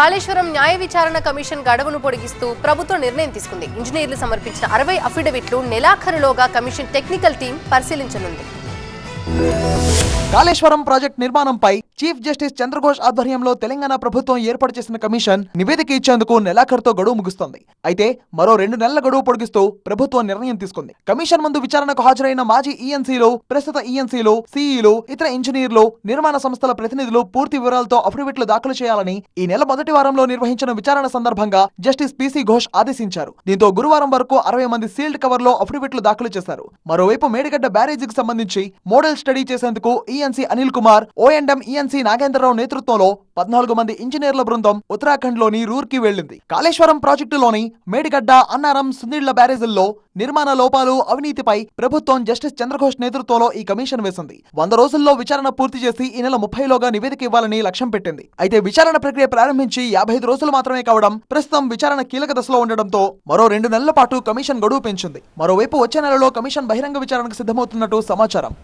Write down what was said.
కాళేశ్వరం న్యాయ విచారణ కమిషన్ గడవను పొడిగిస్తూ ప్రభుత్వం నిర్ణయం తీసుకుంది. ఇంజనీర్లు సమర్పించిన అరవై అఫిడవిట్లు నెలాఖరులోగా కమిషన్ టెక్నికల్ టీం పరిశీలించనుంది. కాళేశ్వరం ప్రాజెక్ట్ నిర్మాణంపై చీఫ్ జస్టిస్ చంద్రఘోష్ ఆధ్వర్యంలో తెలంగాణ ప్రభుత్వం ఏర్పాటు చేసిన కమిషన్ నివేదిక ఇచ్చేందుకు నెలాఖరుతో గడువు ముగుస్తోంది. అయితే మరో రెండు నెలల గడువు పొడిగిస్తూ ప్రభుత్వం నిర్ణయం తీసుకుంది. కమిషన్ ముందు విచారణకు హాజరైన మాజీ ఈఎన్సీలు ప్రస్తుత ఈఎన్సీలు సీఈలు ఇతర ఇంజనీర్లు నిర్మాణ సంస్థల ప్రతినిధులు పూర్తి వివరాలతో అఫిడవిట్లు దాఖలు చేయాలని ఈ నెల మొదటి వారంలో నిర్వహించిన విచారణ సందర్భంగా జస్టిస్ పిసి ఘోష్ ఆదేశించారు. దీంతో గురువారం వరకు అరవై మంది సీల్డ్ కవర్లో అఫిడవిట్లు దాఖలు చేశారు. మరోవైపు మేడిగడ్డ బ్యారేజీకి సంబంధించి మోడల్ స్టడీ చేసేందుకు ఈ ENC Anil Kumar O and M ENC Nagendrarao నేతృత్వంలో పద్నాలుగు మంది ఇంజనీర్ల బృందం ఉత్తరాఖండ్లోని రూర్కి వెళ్ళింది కాళేశ్వరం ప్రాజెక్టులోని మేడిగడ్డ అన్నారం సునీళ్ళ బ్యారేజీల్లో నిర్మాణ లోపాలు అవినీతిపై ప్రభుత్వం జస్టిస్ చంద్రఘోష్ నేతృత్వంలో ఈ కమిషన్ వేసింది. వంద రోజుల్లో విచారణ పూర్తి చేసి ఈ నెల ముప్పైలోగా నివేదిక ఇవ్వాలని లక్ష్యం పెట్టింది. అయితే విచారణ ప్రక్రియ ప్రారంభించి యాభై ఐదు రోజులు మాత్రమే కావడం ప్రస్తుతం విచారణ కీలక దశలో ఉండడంతో మరో రెండు నెలల పాటు కమిషన్ గడువు పెంచింది. మరోవైపు వచ్చే నెలలో కమిషన్ బహిరంగ విచారణకు సిద్ధమవుతున్నట్టు సమాచారం.